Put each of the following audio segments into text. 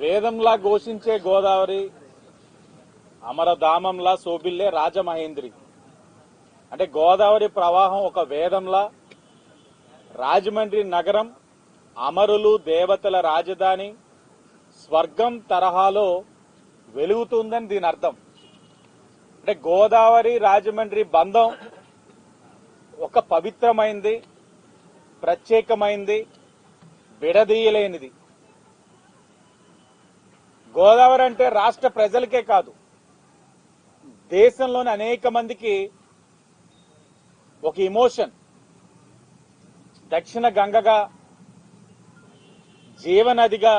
వేదంలా ఘోషించే గోదావరి అమరధామంలా శోభిల్లే రాజమహేంద్రి. అంటే గోదావరి ప్రవాహం ఒక వేదంలా రాజమండ్రి నగరం అమరులు దేవతల రాజధాని స్వర్గం తరహాలో వెలుగుతుందని దీని అర్థం అంటే గోదావరి రాజమండ్రి బంధం ఒక పవిత్రమైంది ప్రత్యేకమైంది విడదీయలేనిది. గోదావరి అంటే రాష్ట్ర ప్రజలకే కాదు దేశంలోని అనేక మందికి ఒక ఇమోషన్ దక్షిణ గంగగా జీవనదిగా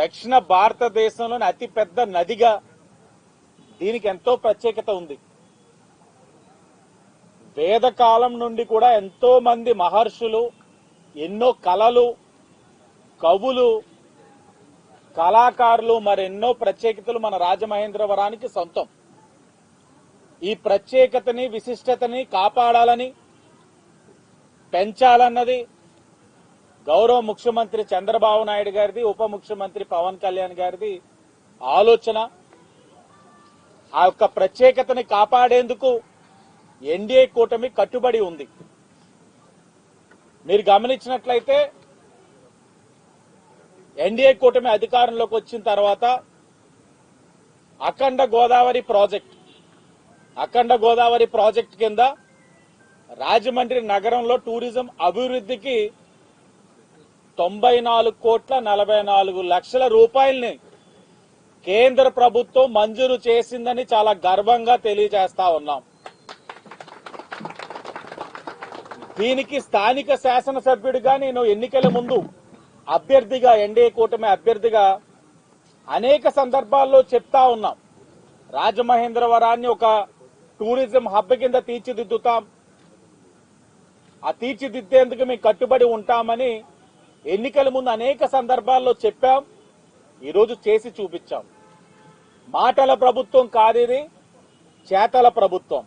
దక్షిణ భారతదేశంలోని అతిపెద్ద నదిగా దీనికి ఎంతో ప్రత్యేకత ఉంది. వేదకాలం నుండి కూడా ఎంతో మంది మహర్షులు ఎన్నో కళలు కవులు కళాకారులు మరెన్నో ప్రత్యేకతలు మన రాజమహేంద్రవరానికి సొంతం. ఈ ప్రత్యేకతని విశిష్టతని కాపాడాలని పెంచాలన్నది గౌరవ ముఖ్యమంత్రి చంద్రబాబు నాయుడు గారిది ఉప ముఖ్యమంత్రి పవన్ కళ్యాణ్ గారిది ఆలోచన. ఆ యొక్క ప్రత్యేకతని కాపాడేందుకు ఎన్డీఏ కూటమి కట్టుబడి ఉంది. మీరు గమనించినట్లయితే ఎన్డీఏ కూటమి అధికారంలోకి వచ్చిన తర్వాత అఖండ గోదావరి ప్రాజెక్ట్ అఖండ గోదావరి ప్రాజెక్ట్ కింద రాజమండ్రి నగరంలో టూరిజం అభివృద్ధికి తొంభై నాలుగు కోట్ల నలభై నాలుగు లక్షల రూపాయల్ని కేంద్ర ప్రభుత్వం మంజూరు చేసిందని చాలా గర్వంగా తెలియజేస్తా ఉన్నాం. దీనికి స్థానిక శాసనసభ్యుడిగా నేను ఎన్నికల ముందు అభ్యర్థిగా ఎన్డీఏ కూటమి అభ్యర్థిగా అనేక సందర్భాల్లో చెప్తా ఉన్నాం. రాజమహేంద్రవరాన్ని ఒక టూరిజం హబ్ కింద తీర్చిదిద్దుతాం. ఆ తీర్చిదిద్దేందుకు మేము కట్టుబడి ఉంటామని ఎన్నికల ముందు అనేక సందర్భాల్లో చెప్పాం. ఈరోజు చేసి చూపించాం. మాటల ప్రభుత్వం కాదిది చేతల ప్రభుత్వం.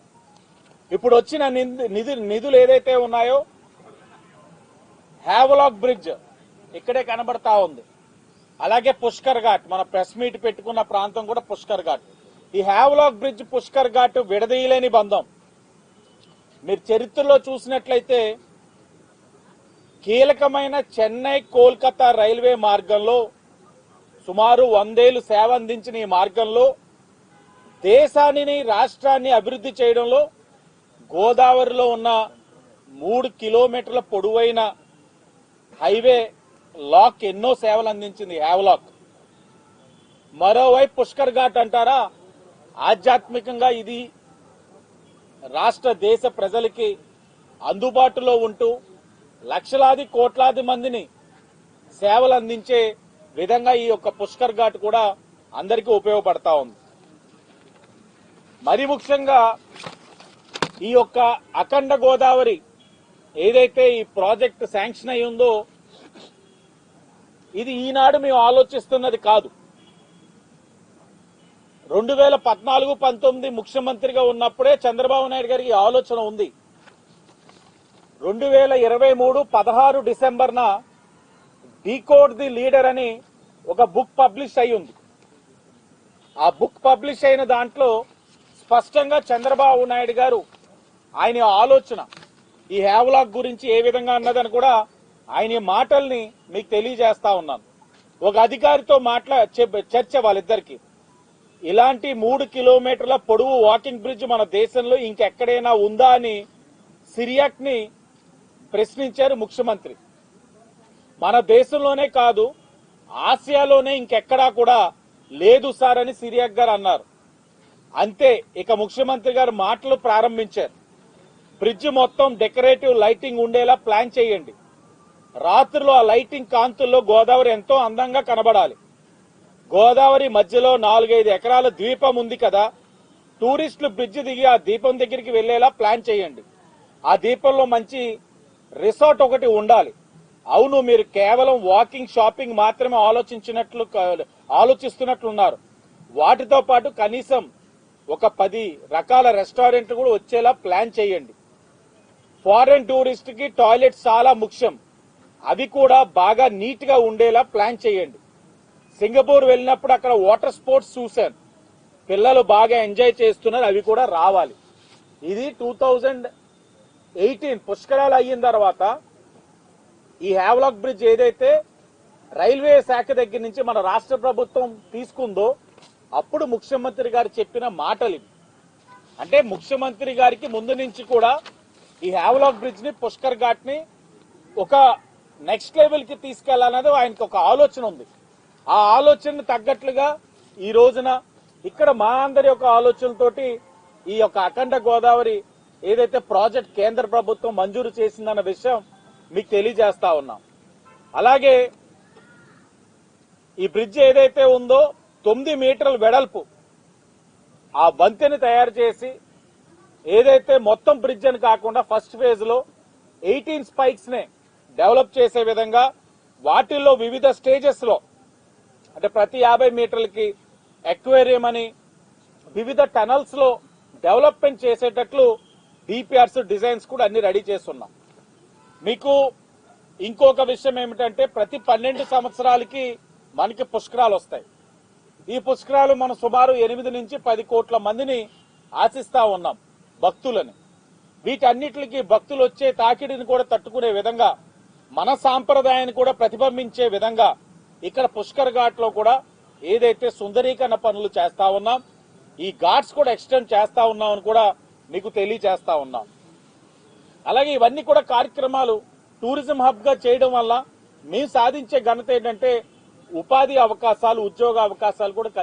ఇప్పుడు వచ్చిన నింద- నిధు నిధులు ఏదైతే ఉన్నాయో హ్యావలాక్ బ్రిడ్జ్ ఇక్కడే కనబడతా ఉంది. అలాగే పుష్కర్ ఘాట్ మన ప్రెస్ మీట్ పెట్టుకున్న ప్రాంతం కూడా పుష్కర్ ఘాట్. ఈ హ్యావలాక్ బ్రిడ్జ్ పుష్కర్ ఘాట్ విడదీయలేని బంధం. మీరు చరిత్రలో చూసినట్లయితే కీలకమైన చెన్నై కోల్కతా రైల్వే మార్గంలో సుమారు వందేళ్ళు సేవ అందించిన ఈ మార్గంలో దేశాన్ని రాష్ట్రాన్ని అభివృద్ధి చేయడంలో గోదావరిలో ఉన్న మూడు కిలోమీటర్ల పొడవైన హైవే లాక్ ఎన్నో సేవలు అందించింది హ్యావ్లాక్ మరోవైపు పుష్కర్ ఘాట్ అంటారా? ఆధ్యాత్మికంగా ఇది రాష్ట్ర దేశ ప్రజలకి అందుబాటులో ఉంటూ లక్షలాది కోట్లాది మందిని సేవలు అందించే విధంగా ఈ యొక్క పుష్కర్ ఘాట్ కూడా అందరికీ ఉపయోగపడతా ఉంది. మరి ముఖ్యంగా ఈ యొక్క అఖండ గోదావరి ఏదైతే ఈ ప్రాజెక్ట్ శాంక్షన్ అయి ఉందో ఇది ఈనాడు మేము ఆలోచిస్తున్నది కాదు. రెండు వేల పద్నాలుగు పంతొమ్మిది ముఖ్యమంత్రిగా ఉన్నప్పుడే చంద్రబాబు నాయుడు గారికి ఆలోచన ఉంది. రెండు వేల ఇరవై మూడు పదహారు డిసెంబర్న డీకోడ్ ది లీడర్ అని ఒక బుక్ పబ్లిష్ అయి ఉంది. ఆ బుక్ పబ్లిష్ అయిన దాంట్లో స్పష్టంగా చంద్రబాబు నాయుడు గారు ఆయన ఆలోచన? ఈ హ్యావ్లాక్ గురించి ఏ విధంగా అన్నదని కూడా ఆయన మాటల్ని మీకు తెలియజేస్తా ఉన్నాను. ఒక అధికారితో మాట్లా చర్చ వాళ్ళిద్దరికి. ఇలాంటి మూడు కిలోమీటర్ల పొడవు వాకింగ్ బ్రిడ్జ్ మన దేశంలో ఇంకెక్కడైనా ఉందా అని సిరియాక్ని ప్రశ్నించారు ముఖ్యమంత్రి. మన దేశంలోనే కాదు ఆసియాలోనే ఇంకెక్కడా కూడా లేదు సార్ అని సిరియాక్ గారు అన్నారు. అంతే ఇక ముఖ్యమంత్రి గారు మాటలు ప్రారంభించారు. బ్రిడ్జ్ మొత్తం డెకరేటివ్ లైటింగ్ ఉండేలా ప్లాన్ చేయండి. రాత్రిలో ఆ లైటింగ్ కాంతుల్లో గోదావరి ఎంతో అందంగా కనబడాలి. గోదావరి మధ్యలో నాలుగైదు ఎకరాల ద్వీపం ఉంది కదా టూరిస్టులు బ్రిడ్జ్ దిగి ఆ దీపం దగ్గరికి వెళ్ళేలా ప్లాన్ చేయండి. ఆ దీపంలో మంచి రిసార్ట్ ఒకటి ఉండాలి. అవును మీరు కేవలం వాకింగ్ షాపింగ్ మాత్రమే ఆలోచించినట్లు ఆలోచిస్తున్నట్లున్నారు. వాటితో పాటు కనీసం ఒక పది రకాల రెస్టారెంట్లు కూడా వచ్చేలా ప్లాన్ చేయండి. ఫారెన్ టూరిస్ట్కి టాయిలెట్ చాలా ముఖ్యం. అవి కూడా బాగా నీట్గా ఉండేలా ప్లాన్ చేయండి. సింగపూర్ వెళ్ళినప్పుడు అక్కడ వాటర్ స్పోర్ట్స్ చూశాను. పిల్లలు బాగా ఎంజాయ్ చేస్తున్నారు అవి కూడా రావాలి. ఇది టూ థౌజండ్ ఎయిటీన్ పుష్కరాలు అయిన తర్వాత ఈ హ్యావ్లాక్ బ్రిడ్జ్ ఏదైతే రైల్వే శాఖ దగ్గర నుంచి మన రాష్ట్ర ప్రభుత్వం తీసుకుందో అప్పుడు ముఖ్యమంత్రి గారు చెప్పిన మాటలు ఇవి అంటే ముఖ్యమంత్రి గారికి ముందు నుంచి కూడా ఈ హ్యావ్లాక్ బ్రిడ్జ్ని పుష్కర్ ఘాట్ని ఒక నెక్స్ట్ లెవెల్కి తీసుకెళ్ళాలనేది ఆయనకు ఒక ఆలోచన ఉంది. ఆ ఆలోచనని తగ్గట్లుగా ఈ రోజున ఇక్కడ మా అందరి యొక్క ఆలోచనలతోటి ఈ యొక్క అఖండ గోదావరి ఏదైతే ప్రాజెక్ట్ కేంద్ర ప్రభుత్వం మంజూరు చేసిందన్న విషయం మీకు తెలియజేస్తా ఉన్నాం. అలాగే ఈ బ్రిడ్జ్ ఏదైతే ఉందో తొమ్మిది మీటర్ల వెడల్పు ఆ వంతెని తయారు చేసి ఏదైతే మొత్తం బ్రిడ్జ్ అని కాకుండా ఫస్ట్ ఫేజ్లో ఎయిటీన్ స్పైక్స్ నే డెవలప్ చేసే విధంగా వాటిల్లో వివిధ స్టేజెస్లో అంటే ప్రతి యాభై మీటర్లకి ఎక్వేరియం అని వివిధ టనల్స్లో డెవలప్మెంట్ చేసేటట్లు డిపిఆర్స్ డిజైన్స్ కూడా అన్ని రెడీ చేస్తున్నాం. మీకు ఇంకొక విషయం ఏమిటంటే ప్రతి పన్నెండు సంవత్సరాలకి మనకి పుష్కరాలు వస్తాయి. ఈ పుష్కరాలు మనం సుమారు ఎనిమిది నుంచి పది కోట్ల మందిని ఆశిస్తా ఉన్నాం. భక్తులని. వీటన్నిటికి భక్తులు వచ్చే తాకిడిని కూడా తట్టుకునే విధంగా మన సాంప్రదాయాన్ని కూడా ప్రతిబింబించే విధంగా ఇక్కడ పుష్కర్ ఘాట్లో కూడా ఏదైతే సుందరీకరణ పనులు చేస్తా ఉన్నాం ఈ ఘాట్స్ కూడా ఎక్స్టెండ్ చేస్తా ఉన్నామని కూడా మీకు తెలియజేస్తా ఉన్నాం. అలాగే ఇవన్నీ కూడా కార్యక్రమాలు టూరిజం హబ్గా చేయడం వల్ల మేము సాధించే ఘనత ఏంటంటే ఉపాధి అవకాశాలు ఉద్యోగ అవకాశాలు కూడా కలిగి